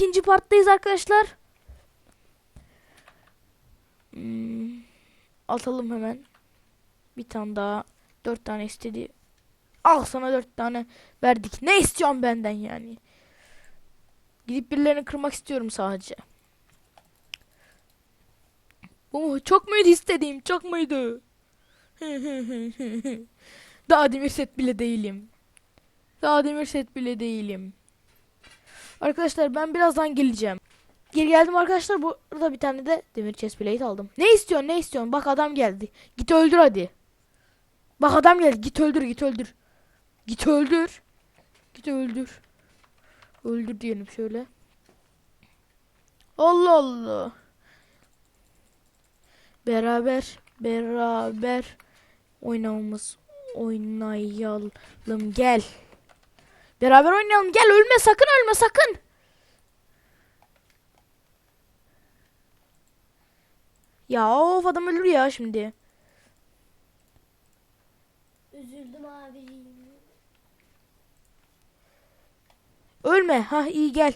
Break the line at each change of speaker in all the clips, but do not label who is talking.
ikinci parttayız arkadaşlar. Hmm, atalım hemen. Bir tane daha. Dört tane istedi. Al sana dört tane verdik. Ne istiyorsun benden yani? Gidip birilerini kırmak istiyorum sadece. Bu mu? Çok muydu istediğim? Çok muydu? Daha demir set bile değilim. Daha demir set bile değilim. Arkadaşlar ben birazdan geleceğim. Geri geldim arkadaşlar. Burada bir tane de demir chest plate aldım. Ne istiyorsun? Ne istiyorsun? Bak adam geldi. Git öldür hadi. Bak adam geldi. Git öldür, git öldür. Git öldür. Git öldür. Öldür diyelim şöyle. Allah Allah. Beraber beraber oynamamız oynayalım gel. Beraber oynayalım gel ölme sakın ölme sakın. Ya of adam ölür ya şimdi.
Üzüldüm abi.
Ölme. Ha iyi gel.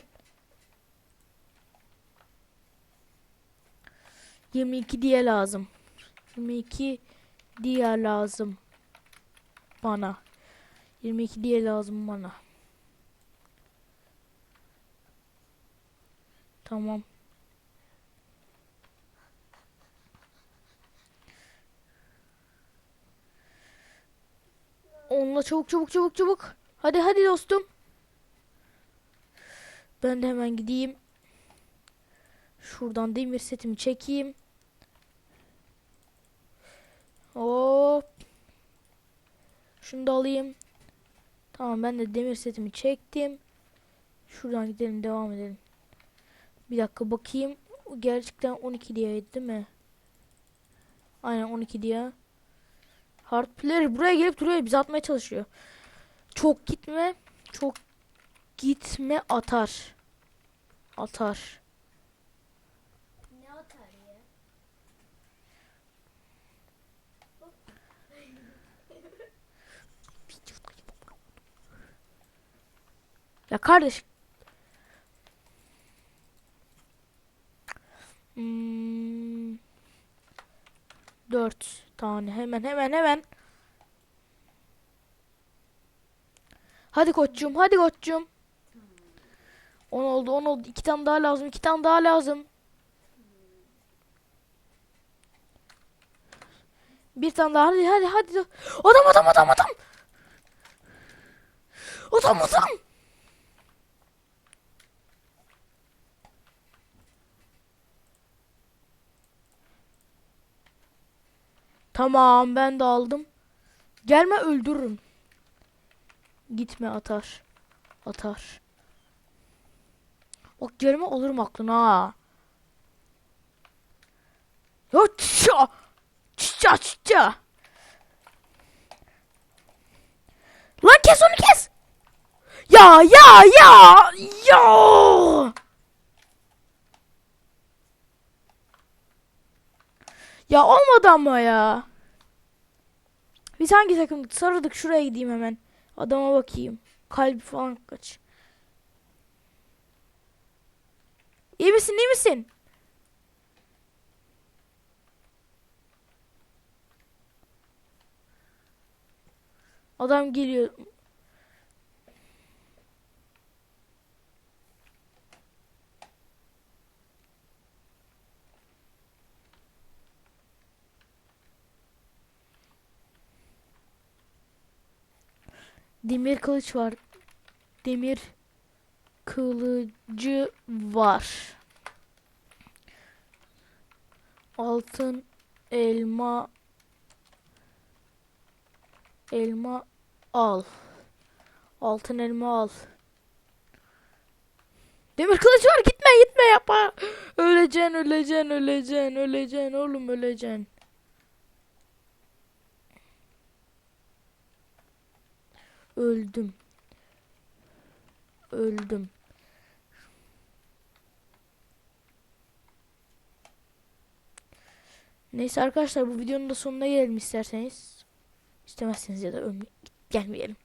22 diye lazım. 22 diye lazım. Bana. 22 diye lazım bana. Tamam. Onunla çabuk çabuk çabuk çabuk. Hadi hadi dostum. Ben de hemen gideyim. Şuradan demir setimi çekeyim. Hop. Şunu da alayım. Tamam ben de demir setimi çektim. Şuradan gidelim devam edelim. Bir dakika bakayım. Gerçekten 12 diyeydi değil mi? Aynen 12 diye. Hard player buraya gelip duruyor. Bizi atmaya çalışıyor. Çok gitme. Çok gitme atar. Atar.
Ne atar ya?
Ya kardeş. 4 tane hemen hemen hemen. Hadi koçcuğum hadi koçcuğum. 10 oldu 10 oldu 2 tane daha lazım 2 tane daha lazım. Bir tane daha hadi hadi hadi. Adam adam adam adam. Adam adam. Tamam ben de aldım. Gelme öldürürüm. Gitme atar. Atar. Bak gelme alırım aklına ha. Yo çça. Çça çça. Lan kes onu kes. Ya ya ya ya. Ya olmadı ama ya. Biz hangi takımdık? Sarıldık şuraya gideyim hemen. Adama bakayım. Kalbi falan kaç. İyi misin iyi misin? Adam geliyor. Demir kılıç var. Demir kılıcı var. Altın elma elma al. Altın elma al. Demir kılıç var gitme gitme yapma. Öleceksin öleceksin öleceksin öleceksin oğlum öleceksin. Öldüm. Öldüm. Neyse arkadaşlar bu videonun da sonuna gelelim isterseniz. İstemezseniz ya da ölme gelmeyelim.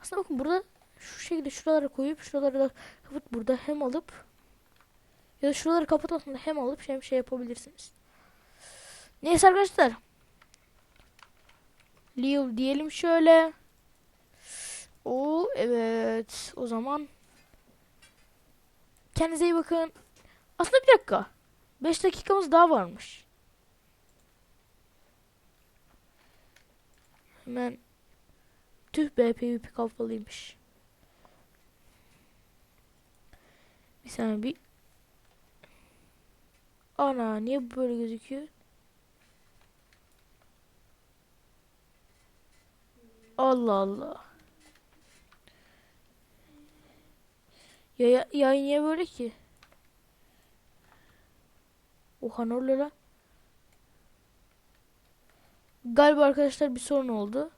Aslında bakın burada şu şekilde şuralara koyup şuraları da kapat burada hem alıp ya da şuraları kapatmasında hem alıp hem şey yapabilirsiniz. Neyse arkadaşlar. Leo diyelim şöyle. O evet. O zaman kendinize iyi bakın. Aslında bir dakika. 5 dakikamız daha varmış. Hemen tüh be PvP kapalıymış. Bir saniye bir Ana niye böyle gözüküyor? Allah Allah. Ya, ya yayın niye böyle ki? Oha ne oluyor lan? Galiba arkadaşlar bir sorun oldu.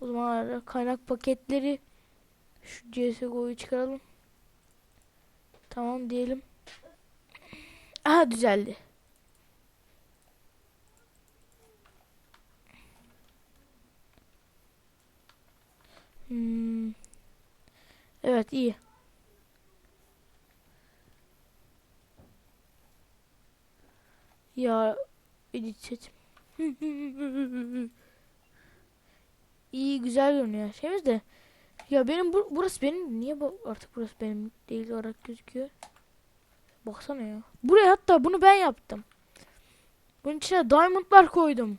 O zaman kaynak paketleri şu CSGO'yu çıkaralım. Tamam diyelim. Aha düzeldi. Hmm. Evet iyi. Ya edit. İyi güzel görünüyor şeyimiz de. Ya benim bu, burası benim niye bu artık burası benim değil olarak gözüküyor. Baksana ya. Buraya hatta bunu ben yaptım. Bunun içine diamondlar koydum.